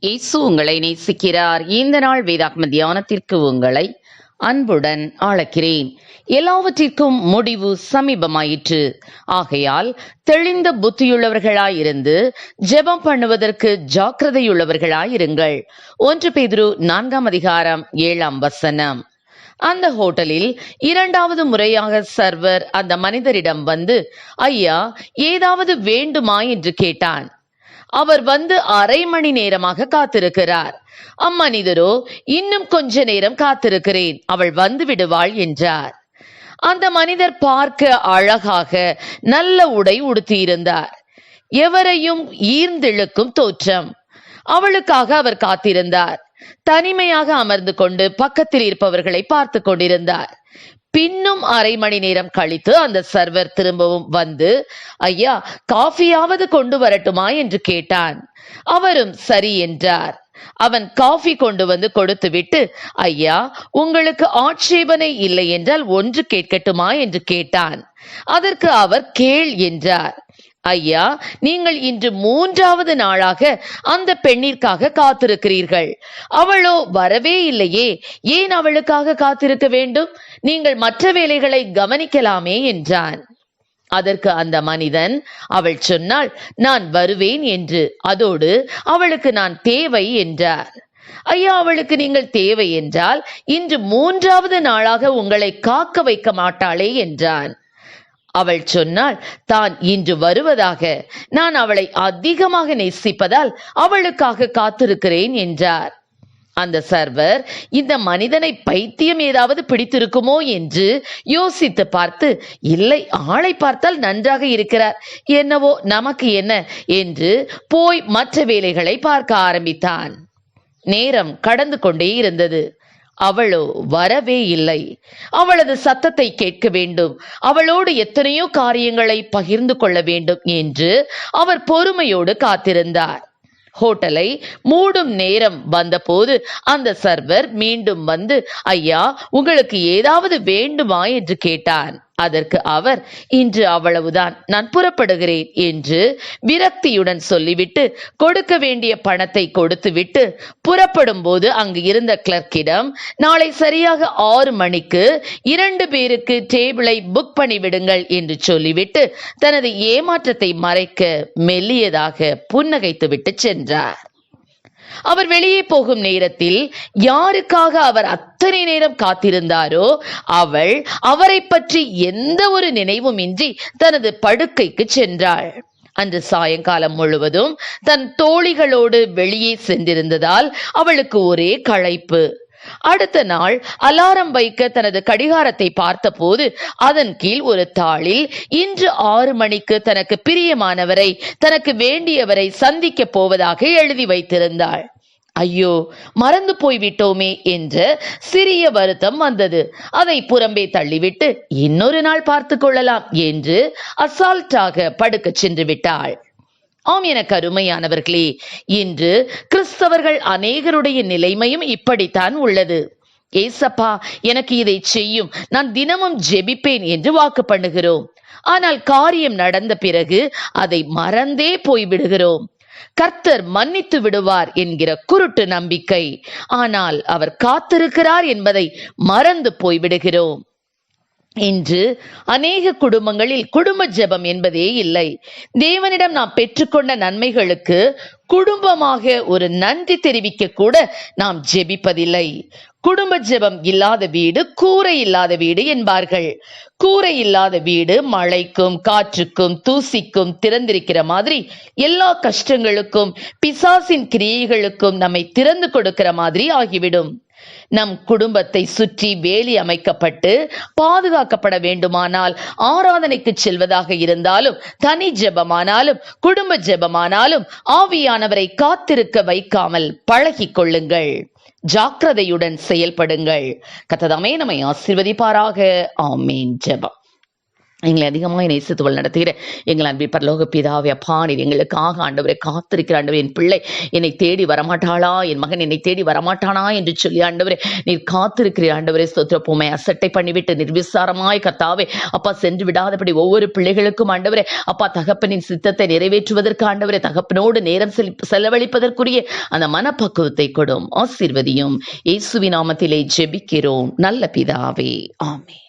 இயேசு உங்களை நேசிக்கிறார். இந்த நாள் வேதாத்ம தியானத்திற்கு உங்களை அன்புடன் அழைக்கிறேன் எல்லாவற்றிற்கும் முடிவு சமீபமாயிற்று. ஆகையால் தெளிந்த புத்தியுள்ளவர்களாயிருந்து ஜெபம் பண்ணுவதற்கு ஜாக்கிரதையுள்ளவர்களாயிருங்கள். ஒன்று பேதுரு நான்காம் அதிகாரம் ஏழாம் வசனம். அந்த ஹோட்டலில் இரண்டாவது முறையாக சர்வர் அந்த மனிதரிடம் வந்து ஐயா ஏதாவது வேண்டுமா? என்று கேட்டான். அவர் வந்து அரை மணி நேரமாக காத்திருக்கிறார். அம்மனிதரோ இன்னும் கொஞ்ச நேரம் காத்திருக்கிறேன். அவள் வந்து விடுவாள் என்றார். அந்த மனிதர் பார்க்க அழகாக நல்ல உடை உடுத்தியிருந்தார். எவரையும் ஈர்ந்திழுக்கும் தோற்றம். அவளுக்காக அவர் காத்திருந்தார். தனிமையாக அமர்ந்து கொண்டு பக்கத்தில் இருப்பவர்களை பார்த்து கொண்டிருந்தார். பின்னும் அரை மணி நேரம் கழித்து அந்த சர்வர் திரும்பவும் வந்து ஐயா காஃபியாவது கொண்டு வரட்டுமா? என்று கேட்டான். அவரும் சரி என்றார். அவன் காஃபி கொண்டு வந்து கொடுத்துவிட்டு ஐயா உங்களுக்கு ஆட்சேபனை இல்லை என்றால் ஒன்று கேட்கட்டுமா? என்று கேட்டான். அதற்கு அவர் கேள் என்றார். ஐயா நீங்கள் இன்று மூன்றாவது நாளாக அந்த பெண்ணிற்காக காத்திருக்கிறீர்கள். அவளோ வரவே இல்லையே. ஏன் அவளுக்காக காத்திருக்க வேண்டும்? நீங்கள் மற்ற வேலைகளை கவனிக்கலாமே என்றான். அதற்கு அந்த மனிதன் அவள் சொன்னாள் நான் வருவேன் என்று. அதோடு அவளுக்கு நான் தேவை என்றார். ஐயா அவளுக்கு நீங்கள் தேவை என்றால் இன்று மூன்றாவது நாளாக உங்களை காக்க வைக்க மாட்டாளே என்றான். அவள் சொன்னால் தான் இன்று வருவதாக. நான் அவளை அதிகமாக நேசிப்பதால் அவளுக்காக காத்திருக்கிறேன் என்றார். அந்த சர்வர் இந்த மனிதனை பைத்தியம் ஏதாவது பிடித்திருக்குமோ என்று யோசித்து பார்த்து இல்லை ஆளை பார்த்தால் நன்றாக இருக்கிறார். என்னவோ நமக்கு என்ன? என்று போய் மற்ற வேலைகளை பார்க்க ஆரம்பித்தான். நேரம் கடந்து கொண்டே இருந்தது. அவளோ வரவே இல்லை. அவளது சத்தத்தை கேட்க வேண்டும். அவளோடு எத்தனையோ காரியங்களை பகிர்ந்து கொள்ள வேண்டும் என்று அவர் பொறுமையோடு காத்திருந்தார். ஹோட்டலை மூடும் நேரம் வந்தபோது அந்த சர்வர் மீண்டும் வந்து ஐயா உங்களுக்கு ஏதாவது வேண்டுமா? என்று கேட்டான். அதற்கு அவர் இன்று அவ்வளவுதான் நான் புறப்படுகிறேன் என்று விரக்தியுடன் சொல்லிவிட்டு கொடுக்க வேண்டிய பணத்தை கொடுத்துவிட்டு புறப்படும் போது அங்கு இருந்த கிளர்க்கிடம் நாளை சரியாக ஆறு மணிக்கு இரண்டு பேருக்கு டேபிளை புக் பண்ணிவிடுங்கள் என்று சொல்லிவிட்டு தனது ஏமாற்றத்தை மறைக்க மெல்லியதாக புன்னகைத்துவிட்டு சென்றார். அவர் வெளியே போகும் நேரத்தில் யாருக்காக அவர் அத்தனை நேரம் காத்திருந்தாரோ அவள் அவரை பற்றி எந்த ஒரு நினைவும் இன்றி தனது படுக்கைக்கு சென்றாள். அன்று சாயங்காலம் முழுவதும் தன் தோழிகளோடு வெளியே சென்றிருந்ததால் அவளுக்கு ஒரே களைப்பு. அடுத்த நாள் அலாரம் வைக்க தனது கடிகாரத்தை பார்த்தபோது அதன் கீழ் ஒரு தாளில் இன்று ஆறு மணிக்கு தனக்கு பிரியமானவரை தனக்கு வேண்டியவரை சந்திக்க போவதாக எழுதி வைத்திருந்தாள். ஐயோ மறந்து போய்விட்டோமே என்ற சிறிய வருத்தம் வந்தது. அதை புறம்பே தள்ளிவிட்டு இன்னொரு நாள் பார்த்து கொள்ளலாம் என்று அசால்ட்டாக படுக்கச் சென்று விட்டாள். ஆம் எனக்கு அருமையானவர்களே இன்று கிறிஸ்தவர்கள் அநேகருடைய நிலைமையும் இப்படித்தான் உள்ளது. ஏசப்பா எனக்கு இதை செய்யும். நான் தினமும் ஜெபிப்பேன் என்று வாக்கு பண்ணுகிறோம். ஆனால் காரியம் நடந்த பிறகு அதை மறந்தே போய்விடுகிறோம். கர்த்தர் மன்னித்து விடுவார் என்கிற குருட்டு நம்பிக்கை. ஆனால் அவர் காத்திருக்கிறார் என்பதை மறந்து போய்விடுகிறோம். இன்று அநேக குடும்பங்களில் குடும்ப ஜெபம் என்பதே இல்லை. தேவனிடம் நாம் பெற்றுக்கொண்ட நன்மைகளுக்கு குடும்பமாக ஒரு நன்றி தெரிவிக்க கூட நாம் ஜெபிப்பதில்லை. குடும்ப ஜெபம் இல்லாத வீடு கூரை இல்லாத வீடு என்பார்கள். கூரை இல்லாத வீடு மழைக்கும் காற்றுக்கும் தூசிக்கும் திறந்திருக்கிற மாதிரி எல்லா கஷ்டங்களுக்கும் பிசாசின் கிரியைகளுக்கும் நம்மை திறந்து கொடுக்கிற மாதிரி ஆகிவிடும். நம் குடும்பத்தை சுற்றி வேலி அமைக்கப்பட்டு பாதுகாக்கப்பட வேண்டுமானால் ஆராதனைக்கு செல்வதாக இருந்தாலும் தனி ஜெபமானாலும் குடும்ப ஜெபமானாலும் ஆவியானவரை காத்திருக்க வைக்காமல் பழகிக் கொள்ளுங்கள். ஜாக்கிரதையுடன் செயல்படுங்கள். கத்ததாமே நம்மை ஆசிர்வதிப்பாராக. ஆமீன். ஜெபம். எங்களை அதிகமாக நேசித்து வழி நடத்துகிற எங்கள் அன்பி பரலோக பிதாவே அப்பா நீர் எங்களுக்காக ஆண்டவரை காத்திருக்கிற ஆண்டவர் என் பிள்ளை என்னை தேடி வரமாட்டாளா? என் மகன் என்னை தேடி வரமாட்டானா? என்று சொல்லி ஆண்டவரே நீர் காத்திருக்கிற ஆண்டவரே ஸ்தோத்திரப்போமை. அசட்டை பண்ணிவிட்டு நிர்விசாரமாய் கத்தாவே அப்பா சென்று விடாதபடி ஒவ்வொரு பிள்ளைகளுக்கும் ஆண்டவரே அப்பா தகப்பனின் சித்தத்தை நிறைவேற்றுவதற்கு ஆண்டவரே தகப்பனோடு நேரம் செலி- செலவழிப்பதற்குரிய அந்த மனப்பக்குவத்தை கொடும். ஆசீர்வதியும். இயேசுவி நாமத்திலே ஜெபிக்கிறோம். நல்ல பிதாவே ஆமே